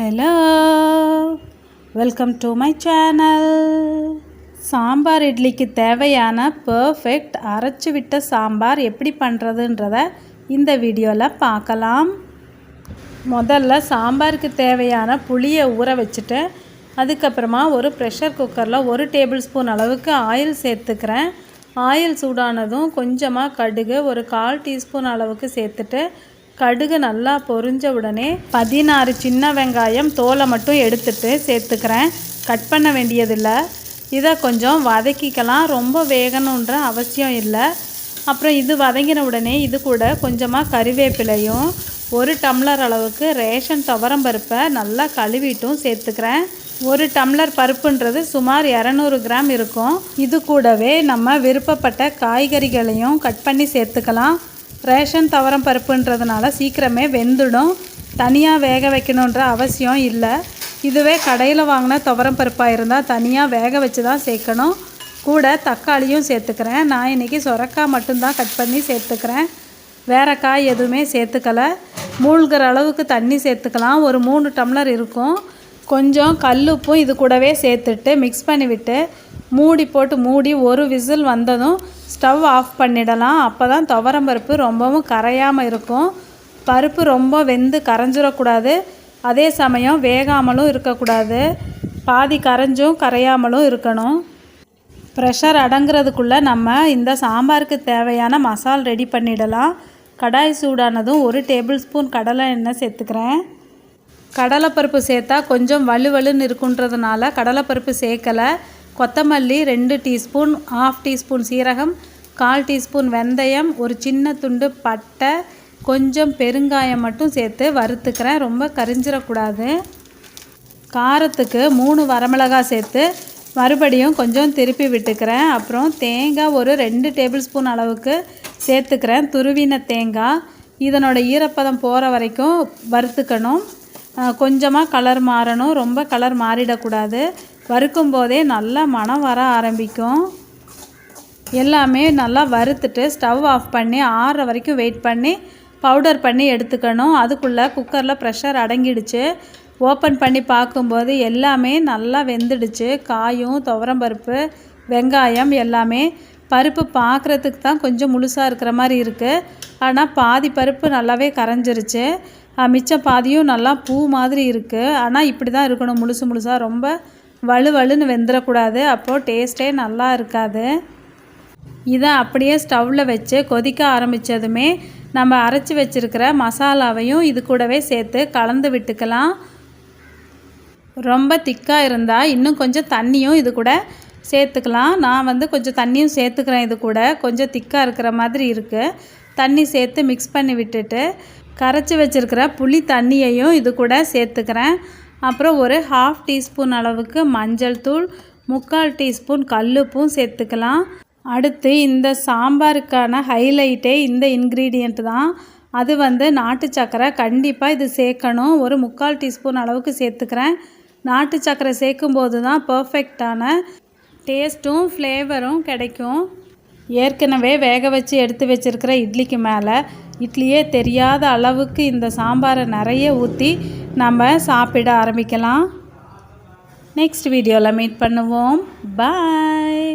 Hello welcome to my channel sambar இட்லிக்கு தேவையான perfect அரைச்சி விட்ட சாம்பார் எப்படி பண்ணுறதுன்றத இந்த வீடியோவில் பார்க்கலாம். முதல்ல சாம்பாருக்கு தேவையான புளியை ஊற வச்சுட்டு அதுக்கப்புறமா ஒரு ப்ரெஷர் குக்கரில் ஒரு டேபிள் ஸ்பூன் அளவுக்கு ஆயில் சேர்த்துக்கிறேன். ஆயில் சூடானதும் கொஞ்சமாக கடுகு ஒரு கால் டீஸ்பூன் அளவுக்கு சேர்த்துட்டு கடுகு நல்லா பொரிஞ்ச உடனே பதினாறு சின்ன வெங்காயம் தோலை மட்டும் எடுத்துட்டு சேர்த்துக்கிறேன். கட் பண்ண வேண்டியதில்லை. இதை கொஞ்சம் வதக்கிக்கலாம். ரொம்ப வேகணுன்ற அவசியம் இல்லை. அப்புறம் இது வதங்கின உடனே இது கூட கொஞ்சமாக கறிவேப்பிலையும் ஒரு டம்ளர் அளவுக்கு ரேஷன் துவரம் பருப்பை நல்லா கழுவிட்டும் சேர்த்துக்கிறேன். ஒரு டம்ளர் பருப்புன்றது சுமார் இரநூறு கிராம் இருக்கும். இது கூடவே நம்ம விருப்பப்பட்ட காய்கறிகளையும் கட் பண்ணி சேர்த்துக்கலாம். ரேஷன் துவரம் பருப்புன்றதுனால சீக்கிரமே வெந்துடும். தனியாக வேக வைக்கணுன்ற அவசியம் இல்லை. இதுவே கடையில் வாங்கின துவரம் பருப்பாக இருந்தால் தனியாக வேக வச்சு தான் சேர்க்கணும். கூட தக்காளியும் சேர்த்துக்கிறேன். நான் இன்றைக்கி சுரக்காய் மட்டும்தான் கட் பண்ணி சேர்த்துக்கிறேன். வேறு காய் எதுவுமே சேர்த்துக்கலை. மூழ்கிற அளவுக்கு தண்ணி சேர்த்துக்கலாம். ஒரு மூணு டம்ளர் இருக்கும். கொஞ்சம் கல் உப்பும் இது கூடவே சேர்த்துட்டு மிக்ஸ் பண்ணிவிட்டு மூடி போட்டு மூடி ஒரு விசில் வந்ததும் ஸ்டவ் ஆஃப் பண்ணிடலாம். அப்போ தான் துவரம் பருப்பு ரொம்பவும் கரையாமல் இருக்கும். பருப்பு ரொம்ப வெந்து கரைஞ்சிடக்கூடாது. அதே சமயம் வேகாமலும் இருக்கக்கூடாது. பாதி கரைஞ்சும் கரையாமலும் இருக்கணும். ப்ரெஷர் அடங்குறதுக்குள்ளே நம்ம இந்த சாம்பாருக்கு தேவையான மசால் ரெடி பண்ணிடலாம். கடாய் சூடானதும் ஒரு டேபிள் ஸ்பூன் கடலை எண்ணெய் சேர்த்துக்கிறேன். கடலைப்பருப்பு சேர்த்தா கொஞ்சம் வலுவலுன்னு இருக்குன்றதுனால கடலைப்பருப்பு சேர்க்கலை. கொத்தமல்லி ரெண்டு டீஸ்பூன் ஆஃப் டீஸ்பூன் சீரகம் கால் டீஸ்பூன் வெந்தயம் ஒரு சின்ன துண்டு பட்டை கொஞ்சம் பெருங்காயம் மட்டும் சேர்த்து வறுத்துக்கிறேன். ரொம்ப கரிஞ்சிடக்கூடாது காரத்துக்கு மூணு வரமிளகாய் சேர்த்து மறுபடியும் கொஞ்சம் திருப்பி விட்டுக்கிறேன். அப்புறம் தேங்காய் ஒரு ரெண்டு டேபிள் ஸ்பூன் அளவுக்கு சேர்த்துக்கிறேன். துருவின தேங்காய். இதனோட ஈரப்பதம் போகிற வரைக்கும் வறுத்துக்கணும். கொஞ்சமாக கலர் மாறணும். ரொம்ப கலர் மாறிடக்கூடாது. வறுக்கும் போதே நல்லா மனம் வர ஆரம்பிக்கும். எல்லாமே நல்லா வறுத்துட்டு ஸ்டவ் ஆஃப் பண்ணி ஆறுற வரைக்கும் வெயிட் பண்ணி பவுடர் பண்ணி எடுத்துக்கணும். அதுக்குள்ளே குக்கரில் ப்ரெஷர் அடங்கிடுச்சு. ஓப்பன் பண்ணி பார்க்கும்போது எல்லாமே நல்லா வெந்துடுச்சு. காயும் துவரம்பருப்பு வெங்காயம் எல்லாமே பருப்பு பார்க்குறதுக்கு தான் கொஞ்சம் முழுசாக இருக்கிற மாதிரி இருக்குது ஆனால் பாதி பருப்பு நல்லாவே கரைஞ்சிருச்சு. மிச்ச பாதியும் நல்லா பூ மாதிரி இருக்குது ஆனால் இப்படி தான் இருக்கணும் முழுசு முழுசாக ரொம்ப வலுவலுன்னு வெந்துடக்கூடாது அப்போது டேஸ்ட்டே நல்லா இருக்காது. இதை அப்படியே ஸ்டவ்வில் வச்சு கொதிக்க ஆரம்பித்ததுமே நம்ம அரைச்சி வச்சுருக்கிற மசாலாவையும் இது கூடவே சேர்த்து கலந்து விட்டுக்கலாம். ரொம்ப திக்காக இருந்தால் இன்னும் கொஞ்சம் தண்ணியும் இது கூட சேர்த்துக்கலாம். நான் வந்து கொஞ்சம் தண்ணியும் சேர்த்துக்கிறேன் இது கூட. கொஞ்சம் திக்காக இருக்கிற மாதிரி இருக்குது தண்ணி சேர்த்து மிக்ஸ் பண்ணி விட்டுட்டு கரைச்சி வச்சுருக்கிற புளி தண்ணியையும் இது கூட சேர்த்துக்கிறேன். அப்புறம் ஒரு ஹாஃப் டீஸ்பூன் அளவுக்கு மஞ்சள் தூள் முக்கால் டீஸ்பூன் கல்லுப்பும் சேர்த்துக்கலாம். அடுத்து இந்த சாம்பாருக்கான ஹைலைட்டே இந்த இன்க்ரீடியண்ட் தான். அது வந்து நாட்டு சக்கரை கண்டிப்பாக இது சேர்க்கணும். ஒரு முக்கால் டீஸ்பூன் அளவுக்கு சேர்த்துக்கிறேன். நாட்டு சக்கரை சேர்க்கும்போது தான் பர்ஃபெக்டான டேஸ்ட்டும் ஃப்ளேவரும் கிடைக்கும். ஏற்கனவே வேக வச்சு எடுத்து வச்சுருக்கிற இட்லிக்கு மேலே இட்லியே தெரியாத அளவுக்கு இந்த சாம்பாரை நிறைய ஊற்றி நம்ம சாப்பிட ஆரம்பிக்கலாம். நெக்ஸ்ட் வீடியோவில் மீட் பண்ணுவோம். பாய்